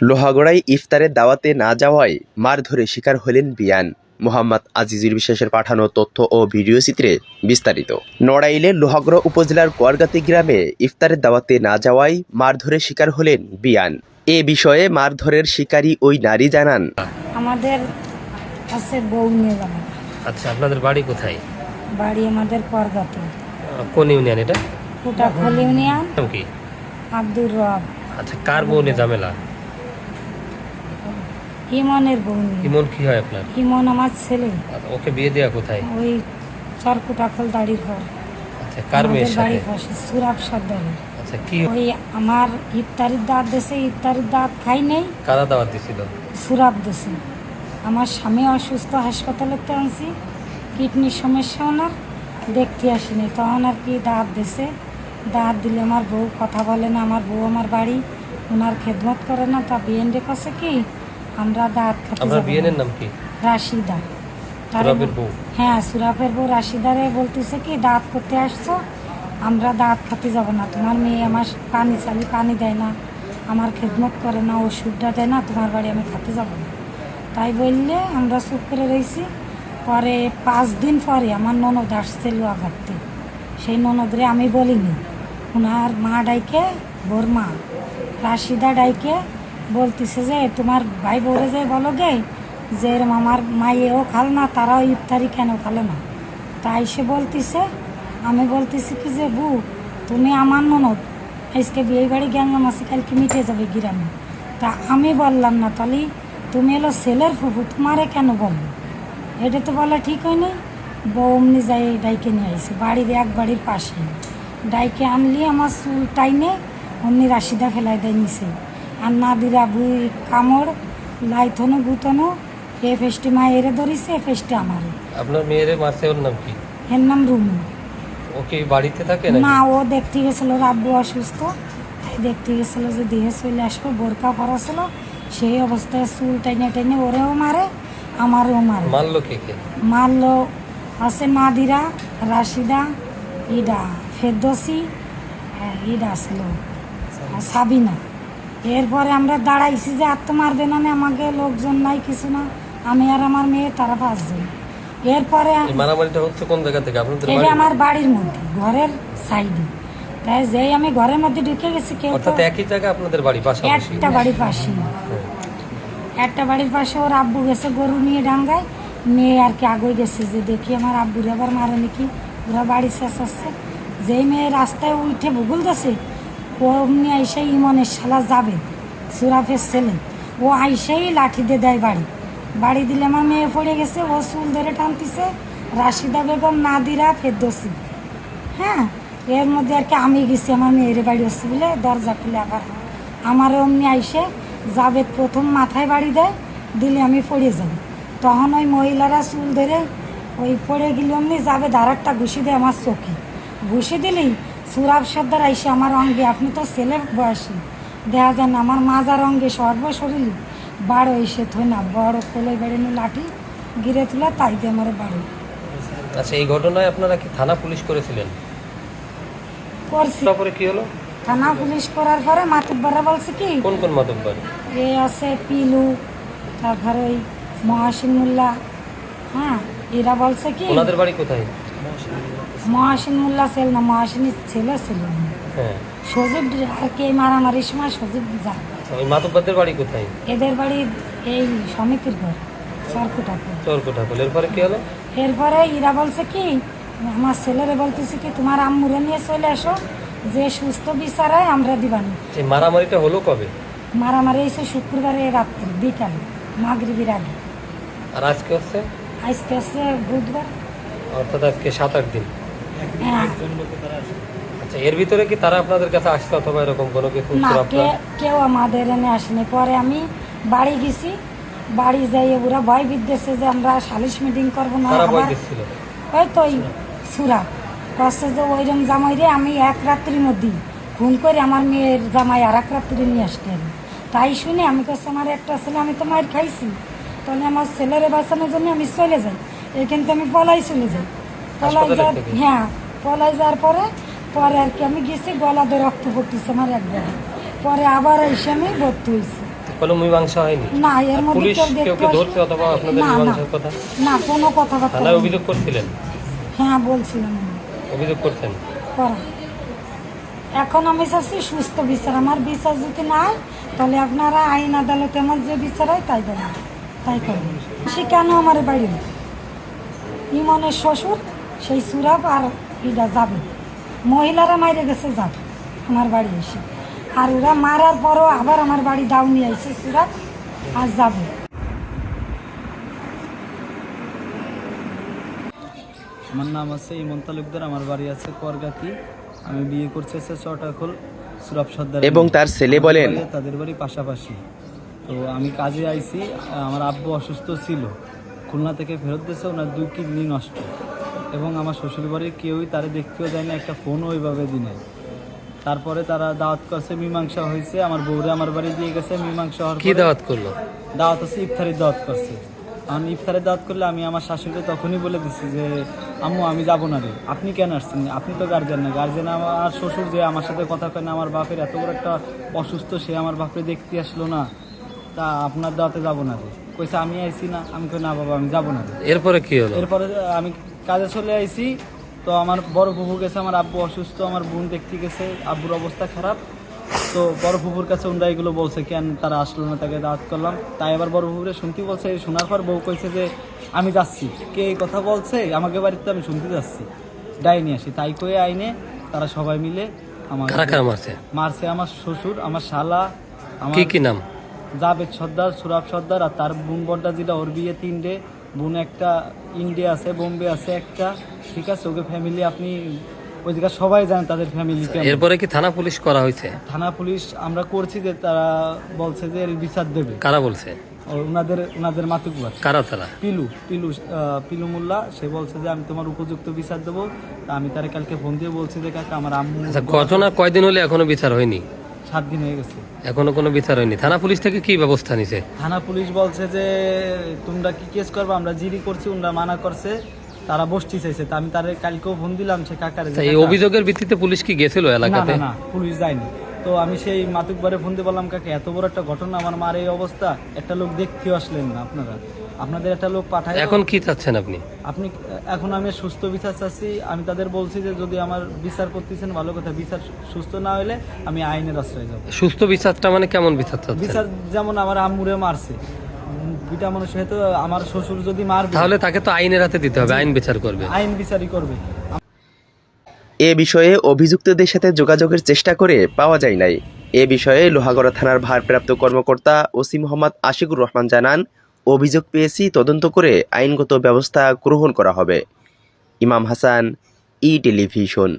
লোহাগড়ায় ইফতারের দাওয়াতে না যাওয়ায় মারধরে শিকার হলেন বিয়ান। মোহাম্মদ আজিজুর বিশ্বাসের পাঠানো তথ্য ও ভিডিও চিত্রে বিস্তারিত। নড়াইলের লোহাগড়া উপজেলার কোয়ারগাতি গ্রামে ইফতারের দাওয়াতে না যাওয়ায় মারধরে শিকার হলেন বিয়ান। এ বিষয়ে মারধরের শিকারী ওই নারী জানান। আমাদের আছে বউ নিয়ে যাব। আচ্ছা আপনাদের বাড়ি কোথায়? বাড়ি আমাদের করগাতে আহ, কোন ইউনিয়ন এটা? ফুটাখল ইউনিয়ন। নাম কি? আব্দুর রব। আচ্ছা কার বউ নিয়ে ঝামেলা? ইমনের বউ নিয়ে। ইমন কি হয় আপনার? ইমন আমার ছেলে। ওকে বিয়ে দেওয়া কোথায়? ওই চরকুটাখল দাড়ির ঘর। আচ্ছা কার মেয়ের সাথে? সুরাব সর্দারের। আচ্ছা কি ওই আমার ইফতারির দাঁত দেশে ইফতারির দাঁত খাই নেই। কারা দাওয়াত দিছিল? সুরাব দেশে আমার স্বামী অসুস্থ হাসপাতালেতে আনছি। কিডনির সমস্যা ওনার দেখতে আসিনি তখন আর কি দাঁত দিছে? দাঁত দিলে আমার বউ কথা বলে না আমার বউ আমার বাড়ি ওনার খেদমত করে না। তা বিএনডি কাছে কি? আমরা দাঁত খেতে আপনার যাব নাম কি? রাশিদা। তারে বউ? হ্যাঁ সুরাফের বউ রাশিদারে বলতেছে কি দাঁত করতে আসছো আমরা দাঁত খেতে যাব না। তোমার মেয়ে আমার পানি চালি পানি দেয় না আমার খেদমত করে না ওষুধটা দেয় না তোমার বাড়ি আমি খেতে যাব না। তাই বললে আমরা চুপ করে রয়েছি পরে পাঁচ দিন পরে আমার ননদ আসছিল আঘাততে সেই ননদরে আমি বলিনি। ওনার মা ডাইকে বোর মা। রাশিদা ডাইকে বলতেছে যে, তোমার ভাই বলে যে, বলো গে, যে এরম আমার মাইয়েও খাল না, তারাও ইফতারি কেন খালে না? তাই সে বলতেছে, আমি বলতেছি কি যে, বু, তুমি আমার ননদ, আজকে বিয়ে বাড়ি গেলাম আছে কালকে মিটে যাবে গ্রামে। তা আমি বললাম না তাহলে তুমি এলো ছেলের ফুফু, তোমারে কেন বলল এটা তো বলা ঠিক হয়নি। বউ অমনি যাই ডাইকে নিয়ে আসছে বাড়ির এক বাড়ির পাশে। ডাইকে আনলি, আমার চুল টাইনে অমনি রাশিদা ফেলাই দেয় নিছে। আর না দিরা বুই কামড় লাইথনো গুতনো এ ফেস্টি মা এরে ধরিছে এ ফেস্টি আমারে। আপনার মেয়ের মারছে ওর নাম কি? এর নাম রুমু ও কি বাড়িতে থাকে না নাকি ও দেখতে গেছিল ওর আব্বু অসুস্থ। তাই দেখতে গেছিল যে দেহে চলে আসবে বোরকা পরা ছিল সেই অবস্থায় চুল টেনে টেনে ওরেও মারে আমারও মারে। মারলো কে কে? মারলো আছে নাদিরা রাশিদা ইডা ফেরদোসি হ্যাঁ, ইডা ছিল সাবিনা। এরপরে আমরা দাঁড়াইছি যে আর তো মারবে না আমাকে লোকজন নাই কিছু না। আমি আর আমার মেয়ে তারা পাঁচজন। এরপরে মারামারিটা হচ্ছে কোন জায়গা থেকে? আপনাদের এটা আমার বাড়ির মধ্যে ঘরের সাইডে। তাই যেই আমি ঘরের মধ্যে ঢুকে গেছি কেউ অর্থাৎ একই জায়গা আপনাদের বাড়ি পাশাপাশি? একটা বাড়ির পাশে। একটা বাড়ির পাশে ওর আব্বু গেছে গরু নিয়ে ডাঙ্গায়। মেয়ে আর কি আগে গেছে যে দেখি আমার আব্বুর আবার মারে নাকি ওরা বাড়ি শেষ আসছে যেই মেয়ে রাস্তায় উঠে ভূগোল গেছে ও অমনি আইসে ইমনের শালা যাবে, সুরাফের ছেলে। ও আইসেই লাঠি দিয়ে দেয় বাড়ি। বাড়ি দিলে আমার মেয়ে পড়ে গেছে, ও চুল ধরে টানতিছে, রাশিদা বেগম নাদিরা ফেরদোসি হ্যাঁ এর মধ্যে আর কি আমি গেছি, আমার মেয়ের বাড়ি হচ্ছে বলে দরজা খুলে আবার। আমার অমনি আইসে জাবেদ প্রথম মাথায় বাড়ি দেয়, দিলে আমি পড়ে যাই। তখন ওই মহিলারা চুল ধরে ওই পড়ে গেলে অমনি জাবেদ আর একটা ঘুষি দেয় আমার চোখে। ঘুষি দিলেই সুরাব সর্দার আইসে আমার অঙ্গে আপনি তো ছেলে বয়সী। দেখা যায় না আমার মাজার অঙ্গে সর্বশরীর। বারো এসে থই না বড় কোলে বেড়ে লাঠি গিরে তুলে তাই দিয়ে আমার বাড়ি। আচ্ছা এই ঘটনায় আপনারা কি থানা পুলিশ করেছিলেন? করছি। তারপরে কি হলো? থানা পুলিশ করার পরে মাতুব্বারা বলছে কি কোন কোন মাতব্বর? এ আছে পিলু তারপরে ওই মহাসিন মোল্লা। হ্যাঁ এরা বলছে কি ওনাদের বাড়ি কোথায়? মহাসিন মোল্লা ছেলে না মহাসিনীর ছেলে ছিল। হ্যাঁ। সজীব কে মারামারির সময় সজীব যায় ওই মাতব্বরদের বাড়ি কোথায়? এদের বাড়ি এই সমিতির ঘর সরকুটাপুর চরকোটা এরপরে কি হলো? এরপরে ইরা বলছে কি আমার ছেলেরে বলতেছে কি তোমার আম্মুরে নিয়ে চলে আসো যে সুস্থ বিচারায় আমরা দিবানি। এই মারামারিটা হলো কবে? মারামারি এসে শুক্রবারে রাত্রি বিকালে মাগরিবির আগে। আর আজকে হচ্ছে? আজকে আছে বুধবার। অর্থাৎ আজকে সাত আট দিন। আচ্ছা এর ভিতরে কি তারা আপনাদের কাছে আসছে অথবা এরকম কোনো কিছু কেউ আমাদের এনে আসেনি। পরে আমি বাড়ি গেছি। বাড়ি যাই ওরা ভয় বিদ্বেষে যে আমরা সালিশ মিটিং করব না ওই তো সুরা। কষ্ট যে ওইরকম জামাই রে আমি এক রাত্রির মধ্যে ফোন করে আমার মেয়ের জামাই আর এক রাত্রি নিয়ে আসতে হবে। তাই শুনে আমি কাছে আমার একটা ছেলে আমি তো মায়ের খাইছি। তাহলে আমার ছেলের বাঁচানোর জন্য আমি চলে যাই। এখান থেকে আমি পলাই চলে যাই। পলাই যাওয়ার হ্যাঁ পলাই যাওয়ার পরে পরে আর কি আমি গেছি গলাতে রক্ত পড়তেছে আমার একবার। পরে আবার এসে আমি ভর্তি হয়েছি। কোনো মীমাংসা হয়নি? না এর মধ্যে পুলিশ কেউ কেউ দেখতে ধরছে অথবা আপনাদের না, না। মীমাংসার কথা? না কোনো কথাবার্তা থানায় নেই। অভিযোগ করছিলেন? হ্যাঁ বলছিলাম অভিযোগ করছেন? করা। এখন আমি চাচ্ছি সুস্থ বিচার। আমার বিচার যদি তাহলে আপনারা আইন আদালতে আমার যে বিচার হয় তাই দেবেন তাই করবেন সে কেন আমার বাড়ি? ইমনের শ্বশুর সেই সুরাব আর এটা যাবে মহিলারা মাইরে গেছে যাক আমার বাড়ি এসে। আর ওরা মারার পরও আবার আমার বাড়ি ডাউনি আইছে সুরাব আর যাবে আমার নাম আছে ইমন তালুকদার আমার বাড়ি আছে করগাতি। আমি বিয়ে করছি হচ্ছে চটাখোল সুরভ সর্দার এবং তার ছেলে বলেন। তাদের বাড়ি পাশাপাশি। তো আমি কাজে আইছি আমার আব্বু অসুস্থ ছিল। খুলনা থেকে ফেরত দিয়েছে ওনার দুই কিডনি নষ্ট। এবং আমার শ্বশুর বাড়ির কেউই তারা দেখতেও যায় না একটা ফোনও ওইভাবে দিনে তারপরে তারা দাওয়াত করছে মীমাংসা হয়েছে। আমার বউরে আমার বাড়ি দিয়ে গেছে মীমাংসা হওয়ার কি দাওয়াত করল? দাওয়াত আছে ইফতারের দাওয়াত করছে। আমি ইফতারের দাওয়াত করলে আমি আমার শাশুড়িকে তখনই বলে দিচ্ছি যে আম্মু আমি যাব না রে। আপনি কেন আসছেন? আপনি তো গার্জেন না। গার্জেন আমার শ্বশুর যে আমার সাথে কথা কয় না আমার বাপের এত বড় একটা অসুস্থ সে আমার বাপরে দেখতে আসলো না। তা আপনার দাওয়াতে যাব না রে। কইছে আমি আইছি না। আমি কই না বাবা আমি যাব না। এরপরে কি হলো? এরপরে আমি কাজে চলে আইছি তো আমার বড় ফুফু গেছে আমার আব্বু অসুস্থ আমার বোন দেখতে গেছে আব্বুর অবস্থা খারাপ। তো বড় ফুফুর কাছে ওনরা এগুলো বলছে কেন তারা আসলো না? তাকে দাঁত করলাম। তাই আবার বড় ফুফুরে শুনতে বলছে শোনার পর বউ কইছে যে আমি যাচ্ছি। কে এই কথা বলছে? আমাকে বাড়িতে আমি শুনতে যাচ্ছি। ডাইনি আসি। তাই কয়ে আইনে তারা সবাই মিলে আমার মারছে আমার শ্বশুর আমার শালা আমার কি কি নাম? জাভেদ সর্দার সুরাব সর্দার আর তার বোন বড়টা যেটা ওর বিয়ে তিনটে। বোন একটা ইন্ডিয়া আছে বোম্বে আছে একটা। ঠিক আছে ওকে ফ্যামিলি আপনি ওই জায়গা সবাই জানেন তাদের ফ্যামিলি এরপরে কি থানা পুলিশ করা হয়েছে? থানা পুলিশ আমরা করছি যে তারা বলছে যে এর বিচার দেবে। কারা বলছে? ওনাদের ওনাদের মাতুকবার কারা তারা? পিলু পিলু পিলু মোল্লা সে বলছে যে আমি তোমার উপযুক্ত বিচার দেবো। তা আমি তারে কালকে ফোন দিয়ে বলছি যে কাকা আমার আম্মু আচ্ছা ঘটনা কয়দিন হলে এখনও বিচার হয়নি? সাত দিন হয়ে গেছে। এখনও কোনো বিচার হয়নি। থানা পুলিশ থেকে কি ব্যবস্থা নিছে? থানা পুলিশ বলছে যে তোমরা কি কেস করবে? আমরা জিডি করছি ওনারা মানা করছে তারা বসতি চাইছে। তা আমি তাদের কালকেও ফোন দিলাম সে কাকারে এই অভিযোগের ভিত্তিতে পুলিশ কি গেছিল এলাকাতে? না না পুলিশ যায়নি। তো আমি সেই মাতুকবারে ফোন দিয়ে বললাম কাকে এত বড় একটা ঘটনা আমার মার এই অবস্থা একটা লোক দেখতেও আসলেন না আপনারা। আপনাদের একটা লোক পাঠায় এখন কি চাচ্ছেন আপনি? আপনি এখন আমি সুস্থ বিচার চাচ্ছি। আমি তাদের বলছি যে যদি আমার বিচার করতেছেন ভালো কথা। বিচার সুস্থ না হলে আমি আইনের আশ্রয় যাব। সুস্থ বিচারটা মানে কেমন বিচার চাচ্ছেন? বিচার যেমন আমার আম্মুরে মারছে। পিতা মানুষ হয়তো আমার শ্বশুর যদি মারবে তাহলে তাকে তো আইনের হাতে দিতে হবে আইন বিচার করবে। আইন বিচারই করবে। এ বিষয়ে অভিযুক্তদের সাথে যোগাযোগের চেষ্টা করে পাওয়া যায় নাই। এ বিষয়ে লোহাগড়া থানার ভারপ্রাপ্ত কর্মকর্তা ওসি মোহাম্মদ আশিকুর রহমান জানান অভিযোগ পেয়েছি তদন্ত করে আইনগত ব্যবস্থা গ্রহণ করা হবে। ইমাম হাসান ই টেলিভিশন।